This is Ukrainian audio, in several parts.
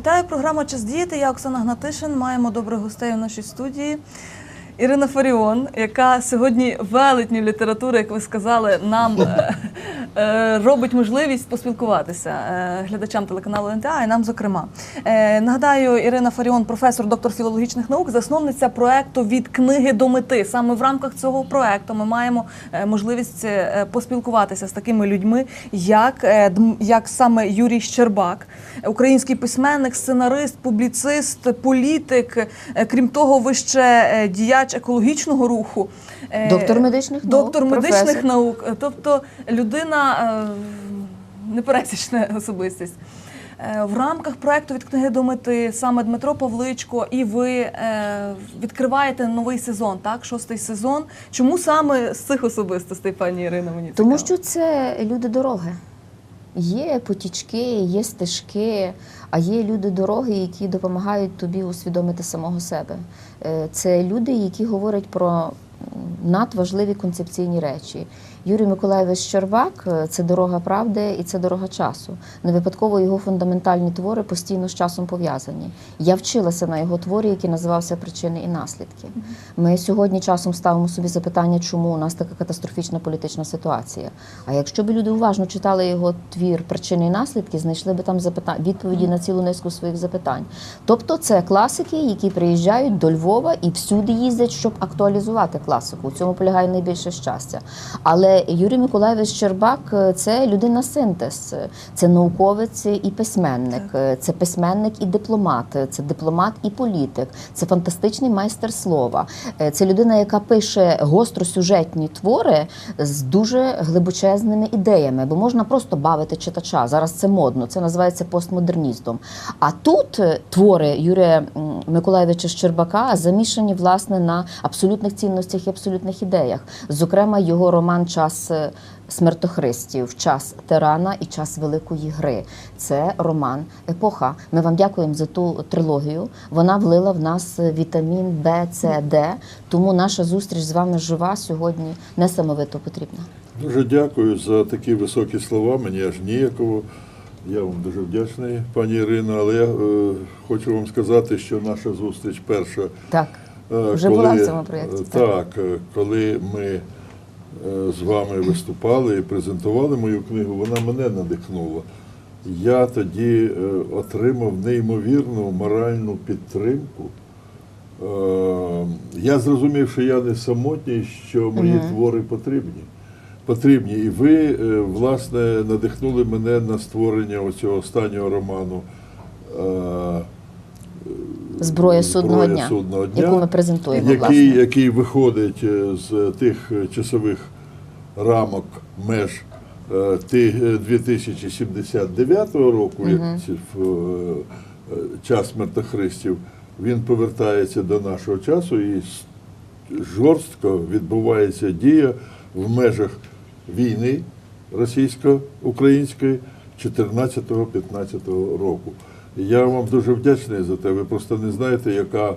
Вітаю, програма Час діяти. Я Оксана Гнатишин. Маємо добрих гостей у нашій студії. Ірина Фаріон, яка сьогодні велетню літератури, як ви сказали, нам робить можливість поспілкуватися е, глядачам телеканалу НТА і нам, зокрема. Е, Нагадаю, Ірина Фаріон, професор, доктор філологічних наук, засновниця проекту від книги до мети. Саме в рамках цього проекту ми маємо е, можливість е, поспілкуватися з такими людьми, як, е, як саме Юрій Щербак, український письменник, сценарист, публіцист, політик. Е, Крім того, ви ще е, діяч екологічного руху. Е, Доктор медичних наук, доктор медичних професор. наук, Е, тобто людина е, непересічна особистість. Е, В рамках проекту від книги до мети саме Дмитро Павличко і ви е, відкриваєте новий сезон, так? Шостий сезон. Чому саме з цих особистостей, пані Ірина, мені Тому що це люди дороги. Є потічки, є стежки, а є люди дороги, які допомагають тобі усвідомити самого себе. Це люди, які говорять про надважливі концепційні речі. Юрій Миколаєвич Щербак е, це дорога правди і це дорога часу. Не випадково його фундаментальні твори постійно з часом пов'язані. Я вчилася на його творі, який називався Причини і наслідки. Ми сьогодні часом ставимо собі запитання, чому у нас така катастрофічна політична ситуація. А якщо б люди уважно читали його твір Причини і наслідки, знайшли б там запита... відповіді на цілу низку своїх запитань. Тобто, це класики, які приїжджають до Львова і всюди їздять, щоб актуалізувати класику. У цьому полягає найбільше щастя. Але Юрій Миколаєвич Щербак е, це людина синтез, це науковець і письменник, Е, це письменник і дипломат, е, це дипломат і політик, це фантастичний майстер слова. Це людина, яка пише гостросюжетні твори з дуже глибочезними ідеями, бо можна просто бавити читача. Зараз це модно, це називається постмодернізмом. А тут твори Юрія Миколаєвича Щербака замішані власне на абсолютних цінностях і абсолютних ідеях. Зокрема, його роман Час е, смертохристів, час тирана і час великої гри. Це роман епоха. Ми вам дякуємо за ту трилогію. Вона влила в нас вітамін Б, С, Д. Тому наша зустріч з вами жива сьогодні несамовито потрібна. Дуже дякую за такі високі слова. Мені аж ніяково. Я вам дуже вдячний, пані Ірино, але я е, хочу вам сказати, що наша зустріч перша. Так. Е, Вже була в цьому проєкті, е, так. Так, е, коли ми з вами виступали і презентували мою книгу, вона мене надихнула. Я тоді отримав неймовірну моральну підтримку. Я зрозумів, що я не самотній, що мої твори потрібні. Потрібні. І ви, власне, надихнули мене на створення оцього останнього роману. Зброя судного «Зброя дня», судного дня», яку ми презентуємо, який, власне. який виходить е, з тих е, часових рамок меж е, ти- е, 2079 року, як час смертохристів, він повертається до нашого часу і жорстко відбувається дія в межах війни російсько-української 14-15 року. Я вам дуже вдячний за те. Ви просто не знаєте, яка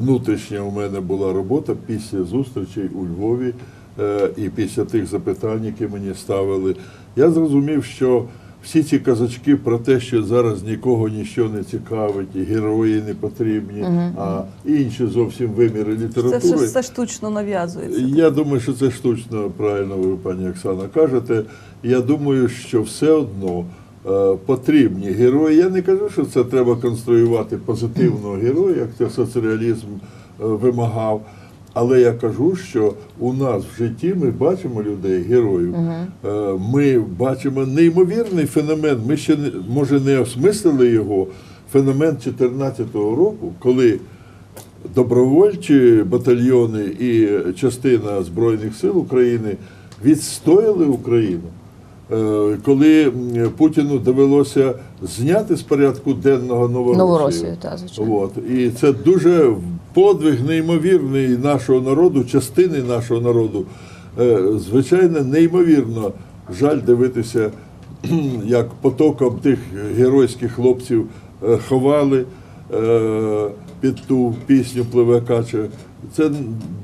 внутрішня у мене була робота після зустрічей у Львові е, і після тих запитань, які мені ставили. Я зрозумів, що всі ці казачки про те, що зараз нікого нічого не цікавить, і герої не потрібні, а інші зовсім виміри Це літератури. все, все штучно нав'язується. Я думаю, що це штучно, правильно ви, пані Оксана, кажете. Я думаю, що все одно потрібні герої. Я не кажу, що це треба конструювати позитивного героя, як це соцреалізм е, вимагав. Але я кажу, що у нас в житті ми бачимо людей, героїв. Е, Ми бачимо неймовірний феномен. Ми ще може не осмислили його. Феномен 2014 року, коли добровольчі батальйони і частина Збройних сил України відстояли Україну. Е, Коли Путіну довелося зняти з порядку денного Новоросію. Новоросію, так, звичайно. От. І це дуже подвиг неймовірний нашого народу, частини нашого народу. Е, Звичайно, неймовірно жаль дивитися, як потоком тих геройських хлопців е, ховали під ту пісню пливе каче Це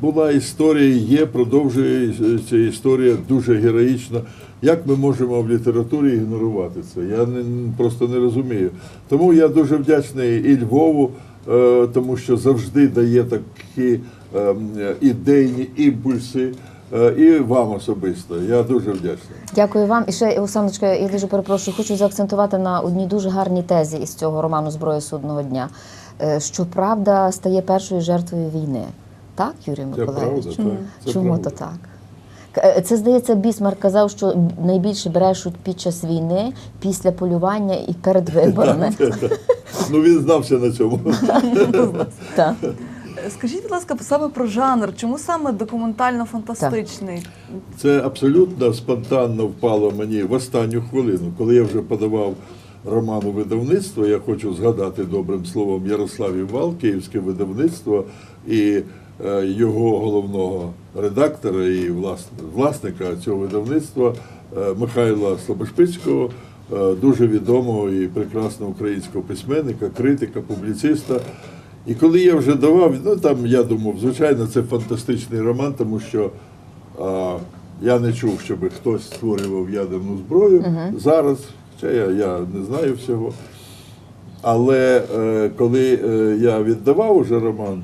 була історія, є, продовжує ця історія дуже героїчна. Як ми можемо в літературі ігнорувати це? Я не, просто не розумію. Тому я дуже вдячний і Львову, е, тому що завжди дає такі е, ідейні імпульси, е, і вам особисто. Я дуже вдячний. Дякую вам. І ще, Оксаночка, я дуже перепрошую, хочу заакцентувати на одній дуже гарній тезі із цього роману Зброя судного дня. Е, Що правда стає першою жертвою війни. Так, Юрій Це правда, так. Це Чому правда. то так? Е, Це здається, Бісмарк казав, що найбільше брешуть під час війни, після полювання і перед виборами. Ну він знався на цьому. Так. Скажіть, будь ласка, саме про жанр. Чому саме документально-фантастичний? Це абсолютно спонтанно впало мені в останню хвилину, коли я вже подавав роман у видавництво. Я хочу згадати добрим словом Ярослав Івал, київське видавництво і його головного редактора і власника цього видавництва е, Михайла Слобошпицького, е, дуже відомого і прекрасного українського письменника, критика, публіциста. І коли я вже давав, ну там я думав, звичайно, це фантастичний роман, тому що а, я не чув, щоб хтось створював ядерну зброю зараз, хоча я, я не знаю всього. Але е, коли е, я віддавав уже роман,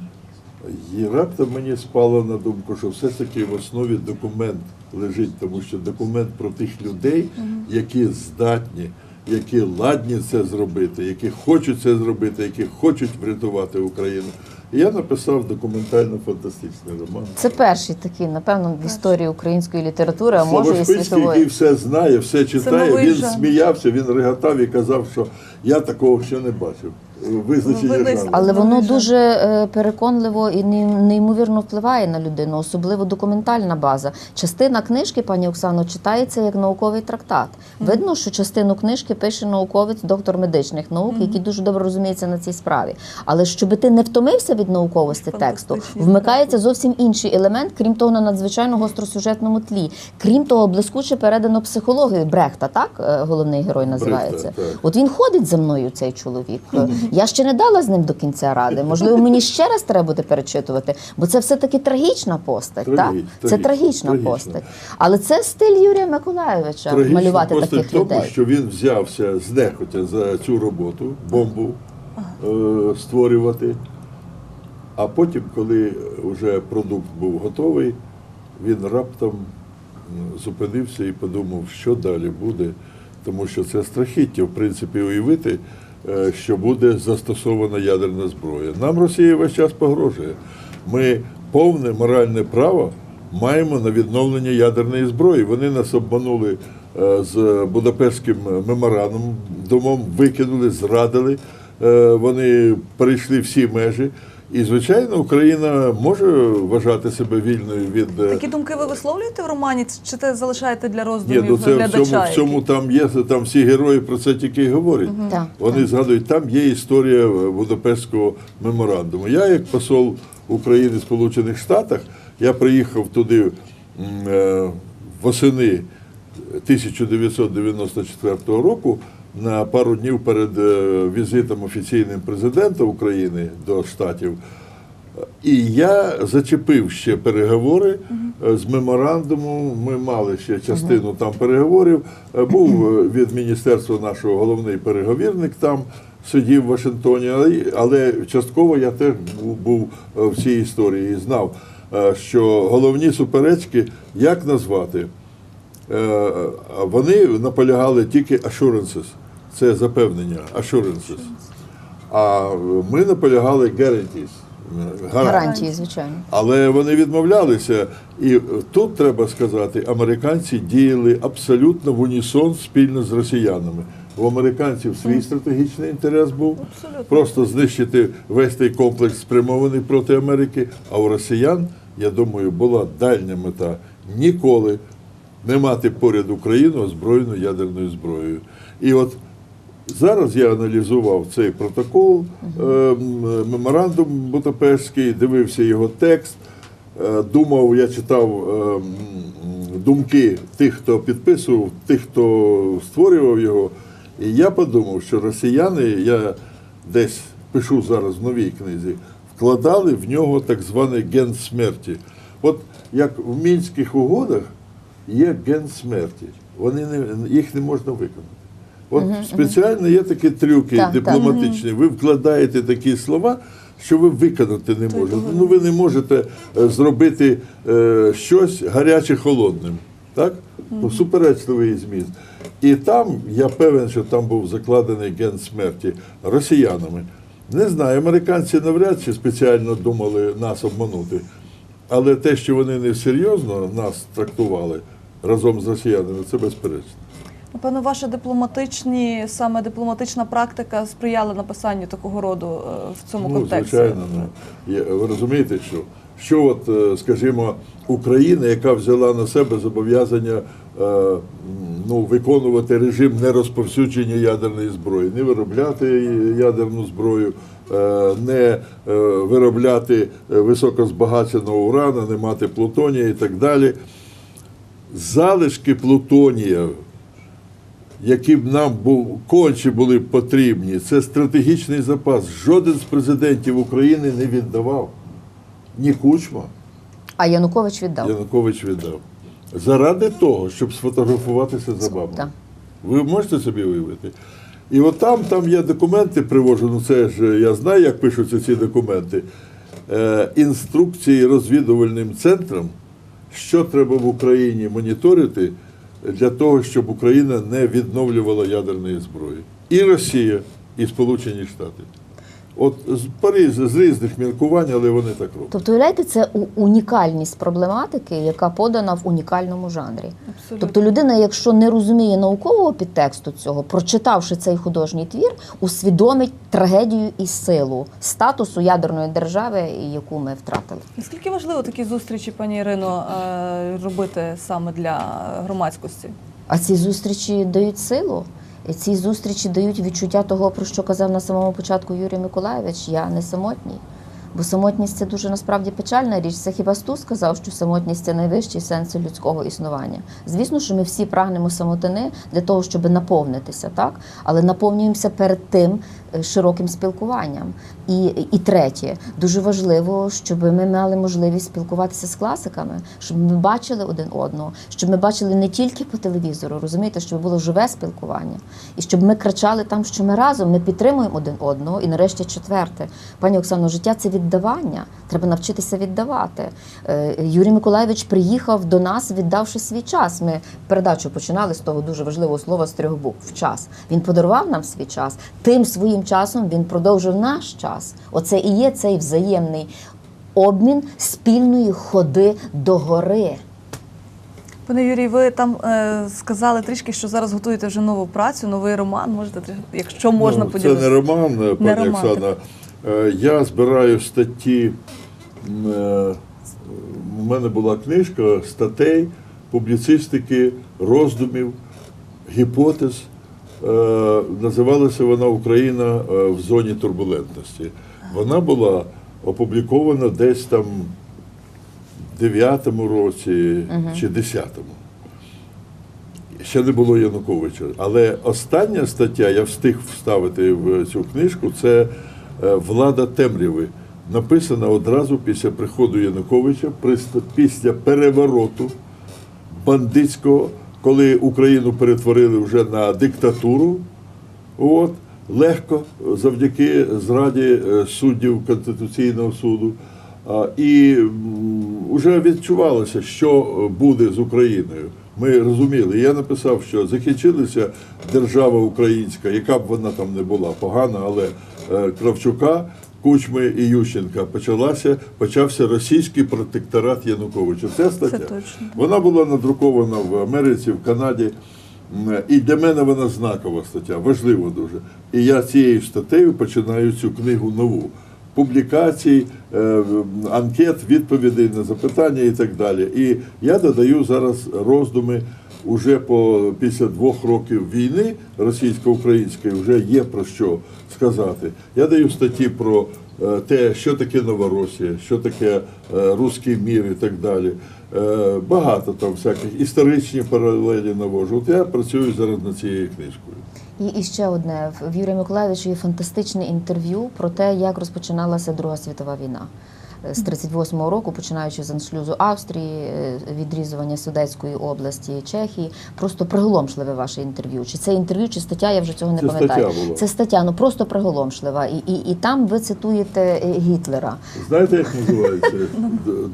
і раптом мені спало на думку, що все-таки в основі документ лежить, тому що документ про тих людей, які здатні, які ладні це зробити, які хочуть це зробити, які хочуть врятувати Україну. І я написав документально-фантастичний роман. Це перший такий, напевно, в історії української літератури, а може і Слобошпицький, який все знає, все читає, він сміявся, він реготав і казав, що я такого ще не бачив. Визначення жанру. Але воно дуже е, переконливо і неймовірно впливає на людину, особливо документальна база. Частина книжки, пані Оксано, читається як науковий трактат. Видно, що частину книжки пише науковець, доктор медичних наук, який дуже добре розуміється на цій справі. Але щоб ти не втомився від науковості тексту, вмикається зовсім інший елемент, крім того, на надзвичайно гостросюжетному тлі. Крім того, блискуче передано психологію Брехта, так е, головний герой називається. так. От він ходить за мною, цей чоловік. Я ще не дала з ним до кінця ради. Можливо, мені ще раз треба буде перечитувати, бо це все-таки трагічна постать. Трагічна, так? Це трагічна, трагічна постать. Але це стиль Юрія Миколайовича Трагічна малювати постать таких тому, людей. що він взявся знехотя за цю роботу, бомбу е, створювати. А потім, коли вже продукт був готовий, він раптом зупинився і подумав, що далі буде, тому що це страхіття, в принципі, уявити, що буде застосована ядерна зброя. Нам Росія весь час погрожує. Ми повне моральне право маємо на відновлення ядерної зброї. Вони нас обманули е, з Будапештським меморандумом, викинули, зрадили. Е, Вони перейшли всі межі. І, звичайно, Україна може вважати себе вільною від е, Такі думки ви висловлюєте в романі, чи те залишаєте для ні, ну це в глядача? цьому, в цьому там є, там всі герої про це тільки й говорять. Так, Вони згадують, там є історія Будапештського меморандуму. Я, як посол України в Сполучених Штатах, я приїхав туди е, восени 1994 року на пару днів перед е, візитом офіційним президента України до Штатів. І я зачепив ще переговори е, з меморандуму. Ми мали ще частину там переговорів. Е, Був від міністерства нашого головний переговірник там. Сидів в Вашингтоні, але, частково я теж був, в цій історії і знав, що головні суперечки, як назвати, вони наполягали тільки assurances, це запевнення, assurances. А ми наполягали guarantees, гарантії. Звичайно. Але вони відмовлялися. І тут треба сказати, американці діяли абсолютно в унісон спільно з росіянами. У американців свій стратегічний інтерес був Абсолютно. просто знищити весь той комплекс, спрямований проти Америки. А у росіян, я думаю, була дальня мета ніколи не мати поряд Україну озброєну ядерною зброєю. І от Зараз я аналізував цей протокол, е, меморандум Будапештський, дивився його текст, е, думав, я читав е, думки тих, хто підписував, тих, хто створював його. І я подумав, що росіяни, я десь пишу зараз в новій книзі, вкладали в нього так званий ген смерті. От як в мінських угодах є ген смерті, вони не, їх не можна виконати. От спеціально є такі трюки Так, так. дипломатичні. Ви вкладаєте такі слова, що ви виконати не можете. Ну ви не можете е, зробити е, щось гаряче холодним. Так? Ну, Суперечливий зміст. І там, я певен, що там був закладений ген смерті росіянами. Не знаю, американці навряд чи спеціально думали нас обманути. Але те, що вони не серйозно нас трактували разом з росіянами, це безперечно. Напевно, ваша дипломатичні, саме дипломатична практика сприяла написанню такого роду е, в цьому ну, контексті. звичайно, ну, ви розумієте, що, що от, е, скажімо, Україна, яка взяла на себе зобов'язання е, ну, виконувати режим нерозповсюдження ядерної зброї, не виробляти ядерну зброю, е, не е, виробляти високозбагаченого урана, не мати плутонія і так далі. Залишки плутонія які б нам був конче були б потрібні, це стратегічний запас. Жоден з президентів України не віддавав. Ні Кучма, А Янукович віддав. Янукович віддав. Заради того, щоб сфотографуватися за бабою. Ви можете собі уявити? І от там, там є документи привожу, ну це ж я знаю, як пишуться ці документи. Е, інструкції розвідувальним центрам, що треба в Україні моніторити для того, щоб Україна не відновлювала ядерної зброї. І Росія, і Сполучені Штати. От з Париж з різних міркувань, але вони так роблять. Тобто, уявляєте, це у- унікальність проблематики, яка подана в унікальному жанрі. Абсолютно. Тобто людина, якщо не розуміє наукового підтексту цього, прочитавши цей художній твір, усвідомить трагедію і силу статусу ядерної держави, яку ми втратили. Наскільки важливо такі зустрічі, пані Ірино, е, робити саме для громадськості? А ці зустрічі дають силу. Ці зустрічі дають відчуття того, про що казав на самому початку Юрій Миколаєвич. Я не самотній. Бо самотність це дуже насправді печальна річ. Це хіба Стус сказав, що самотність це найвищий сенс людського існування. Звісно, що ми всі прагнемо самотини для того, щоб наповнитися, так? Але наповнюємося перед тим широким спілкуванням. І, і третє, дуже важливо, щоб ми мали можливість спілкуватися з класиками, щоб ми бачили один одного, щоб ми бачили не тільки по телевізору, розумієте, щоб було живе спілкування, і щоб ми кричали там, що ми разом, ми підтримуємо один одного. І нарешті четверте, пані Оксано, життя це віддавання. Треба навчитися віддавати. Е, Юрій Миколаєвич приїхав до нас, віддавши свій час. Ми передачу починали з того дуже важливого слова з трьох букв час. Він подарував нам свій час. Тим своїм часом він продовжив наш час. Оце і є цей взаємний обмін спільної ходи до гори. Пане Юрій, ви там е, сказали трішки, що зараз готуєте вже нову працю, новий роман. Можете, якщо можна ну, це не роман, пані Оксана. Е, Я збираю статті. е, У мене була книжка статей, публіцистики, роздумів, гіпотез. Е, Називалася вона Україна е, в зоні турбулентності. Вона була опублікована десь там в 9-му році чи 10-му. Ще не було Януковича. Але остання стаття, я встиг вставити в цю книжку, це е, Влада темряви. Написана одразу після приходу Януковича, після перевороту бандитського, коли Україну перетворили вже на диктатуру. От, легко, завдяки зраді е, суддів Конституційного суду. І вже відчувалося, що буде з Україною. Ми розуміли. Я написав, що закінчилася держава українська, яка б вона там не була погана, але е, Кравчука, Кучми і Ющенка почалася, почався російський протекторат Януковича. Це стаття. Це точно. Вона була надрукована в Америці, в Канаді. І для мене вона знакова стаття, важлива дуже. І я цією статтею починаю цю книгу нову. Публікацій, е, анкет, відповідей на запитання і так далі. І я додаю зараз роздуми уже по після двох років війни російсько-української вже є про що сказати. Я даю статті про е, те, що таке Новоросія, що таке е, руський мір і так далі. Е, Багато там всяких історичні паралелі навожу. От я працюю зараз над цією книжкою. І, і ще одне в Юрія Миколаївича є фантастичне інтерв'ю про те, як розпочиналася Друга світова війна. З 38-го року, починаючи з аншлюзу Австрії, е, відрізування Судетської області, Чехії, просто приголомшливе ваше інтерв'ю. Чи це інтерв'ю, чи стаття, я вже цього не пам'ятаю. Це стаття, ну просто приголомшлива. І, і, і там ви цитуєте е, Гітлера. Знаєте, як називається?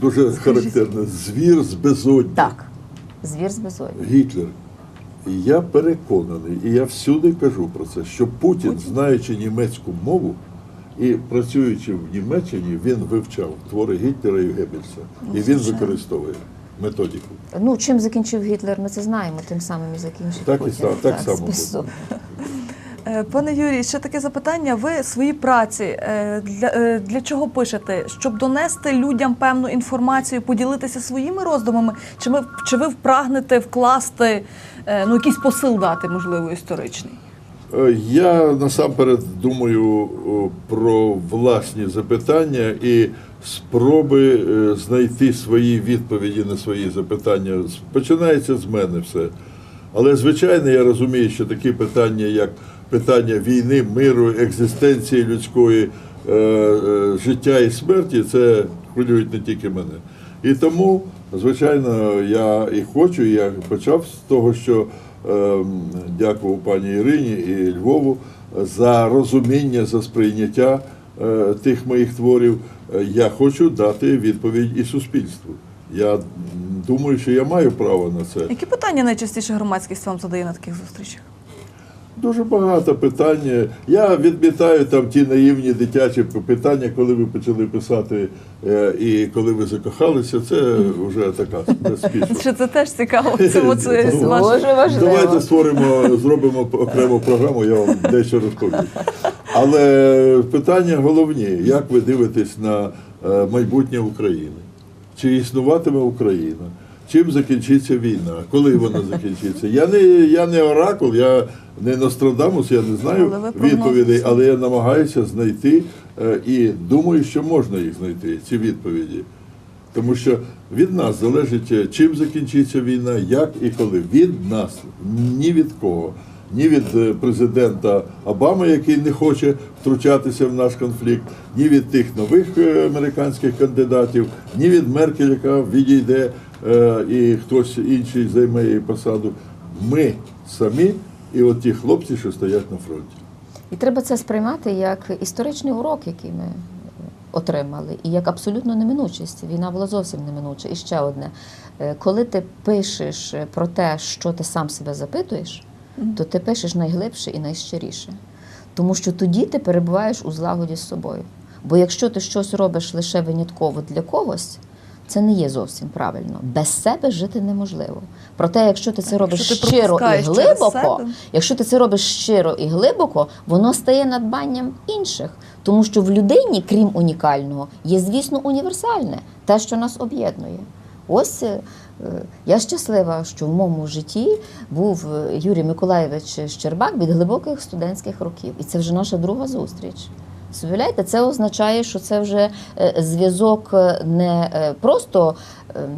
Дуже характерно. Звір з безодні. Так, звір з безодні. Гітлер. І я переконаний, і я всюди кажу про це, що Путін, знаючи німецьку мову і працюючи в Німеччині, він вивчав твори Гітлера і Геббельса. І він використовує методику. Ну, чим закінчив Гітлер, ми це знаємо, тим самим і закінчив Так і Путін. са- так само. Е, Пане Юрій, ще таке запитання. Ви свої праці е, для, е, для чого пишете? Щоб донести людям певну інформацію, поділитися своїми роздумами? Чи ви, чи ви прагнете вкласти ну, якийсь посил дати, можливо, історичний? Е, Я насамперед думаю про власні запитання і спроби е, знайти свої відповіді на свої запитання. Починається з мене все. Але, звичайно, я розумію, що такі питання, як питання війни, миру, екзистенції людської, е, е, життя і смерті, це хвилюють не тільки мене. І тому, звичайно, я і хочу, я почав з того, що е, дякував пані Ірині і Львову за розуміння, за сприйняття е, тих моїх творів. Е, Я хочу дати відповідь і суспільству. Я думаю, що я маю право на це. Які питання найчастіше громадськість вам задає на таких зустрічах? Дуже багато питань. Я відмітаю там ті наївні дитячі питання, коли ви почали писати е, і коли ви закохалися. Це вже така. Чи це теж цікаво? це Ну, Дуже важливо. Давайте створимо, зробимо окрему програму, я вам дещо розповім. Але питання головні: як ви дивитесь на е, майбутнє України? Чи існуватиме Україна? Чим закінчиться війна? Коли вона закінчиться? Я не, я не оракул, я не Нострадамус, я не знаю відповідей, але я намагаюся знайти е, і думаю, що можна їх знайти, ці відповіді. Тому що від нас залежить, е, чим закінчиться війна, як і коли. Від нас, ні від кого. Ні від е, президента Обами, який не хоче втручатися в наш конфлікт, ні від тих нових американських кандидатів, ні від Меркель, яка відійде і хтось інший займе її посаду. Ми самі і от ті хлопці, що стоять на фронті. І треба це сприймати як історичний урок, який ми отримали, і як абсолютно неминучість. Війна була зовсім неминуча. І ще одне: Е, коли ти пишеш про те, що ти сам себе запитуєш, то ти пишеш найглибше і найщиріше. Тому що тоді ти перебуваєш у злагоді з собою. Бо якщо ти щось робиш лише винятково для когось, це не є зовсім правильно. Без себе жити неможливо. Проте, якщо ти це робиш Якщо ти щиро і глибоко. Якщо ти це робиш щиро і глибоко, воно стає надбанням інших. Тому що в людині, крім унікального, є, звісно, універсальне, те, що нас об'єднує. Ось е, я щаслива, що в моєму житті був е, Юрій Миколаєвич Щербак від глибоких студентських років. І це вже наша друга зустріч. Уявляєте, це означає, що це вже е, зв'язок е, не е, просто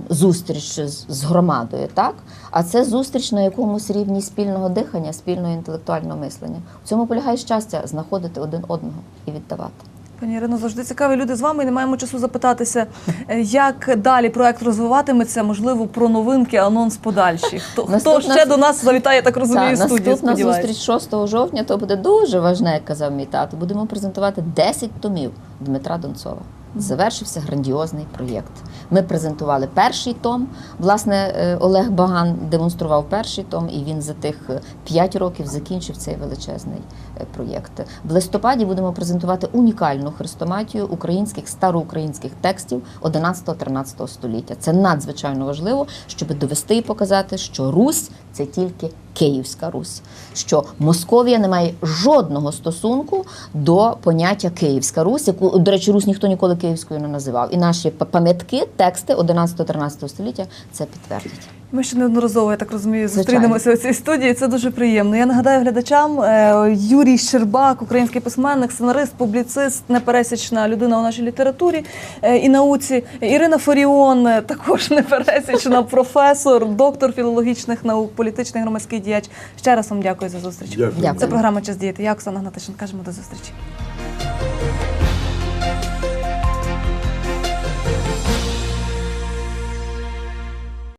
зустріч з громадою, так? а це зустріч на якомусь рівні спільного дихання, спільного інтелектуального мислення. У цьому полягає щастя знаходити один одного і віддавати. Пані Ірино, завжди цікаві люди з вами. і Не маємо часу запитатися, е, як далі проект розвиватиметься, можливо, про новинки, анонс подальший. Хто, хто ще до нас завітає, я так розумію, Та, студію, наступна зустріч 6 жовтня то буде дуже важна, як казав мій тато. Будемо презентувати 10 томів Дмитра Донцова. Завершився грандіозний проєкт. Ми презентували перший том. Власне, е, Олег Баган демонстрував перший том, і він за тих 5 років закінчив цей величезний е, проєкт. В листопаді будемо презентувати унікальну хрестоматію українських староукраїнських текстів 11-13 століття. Це надзвичайно важливо, щоб довести і показати, що Русь це тільки Київська Русь, що Московія не має жодного стосунку до поняття Київська Русь, яку, до речі, Русь ніхто ніколи Київською не називав. І наші пам'ятки, тексти 11-13 століття це підтвердять. Ми ще неодноразово, я так розумію, зустрінемося у цій студії. Це дуже приємно. Я нагадаю глядачам, е, Юрій Щербак, український письменник, сценарист, публіцист, непересічна людина у нашій літературі е, і науці. Ірина Фаріон, е, також непересічна професор, доктор філологічних наук, політичний громадський діяч. Ще раз вам дякую за зустріч. Дякую. Це програма Час діяти. Я Оксана Гнатишин. Кажемо до зустрічі.